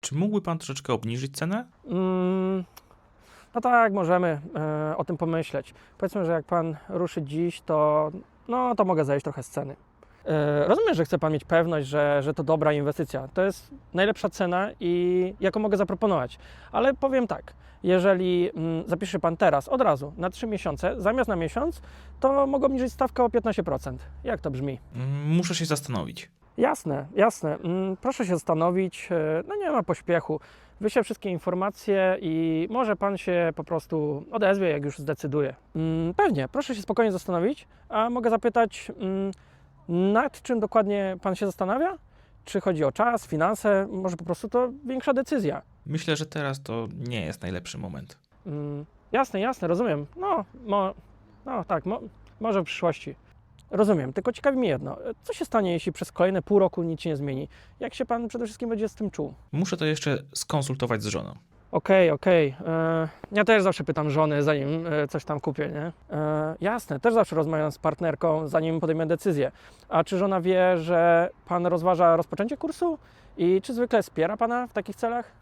Czy mógłby pan troszeczkę obniżyć cenę? Mm, no tak, możemy e, o tym pomyśleć. Powiedzmy, że jak pan ruszy dziś, to, no, to mogę zejść trochę z ceny. E, rozumiem, że chce pan mieć pewność, że, że to dobra inwestycja. To jest najlepsza cena i jaką mogę zaproponować. Ale powiem tak, jeżeli mm, zapisze pan teraz od razu na 3 miesiące, zamiast na miesiąc, to mogę obniżyć stawkę o 15%. Jak to brzmi? Mm, Muszę się zastanowić. Jasne, jasne. Mm, Proszę się zastanowić, e, no nie ma pośpiechu. Wyślę wszystkie informacje i może Pan się po prostu odezwie, jak już zdecyduje. Mm, Pewnie, proszę się spokojnie zastanowić, a mogę zapytać, mm, nad czym dokładnie Pan się zastanawia? Czy chodzi o czas, finanse, może po prostu to większa decyzja? Myślę, że teraz to nie jest najlepszy moment. Jasne, jasne, rozumiem. No, mo, no tak, mo, może w przyszłości. Rozumiem, tylko ciekawi mnie jedno. Co się stanie, jeśli przez kolejne pół roku nic się nie zmieni? Jak się pan przede wszystkim będzie z tym czuł? Muszę to jeszcze skonsultować z żoną. Okej, okej. E, Ja też zawsze pytam żony, zanim e, coś tam kupię, nie? E, jasne, też zawsze rozmawiam z partnerką, zanim podejmę decyzję. A czy żona wie, że pan rozważa rozpoczęcie kursu? I czy zwykle wspiera pana w takich celach?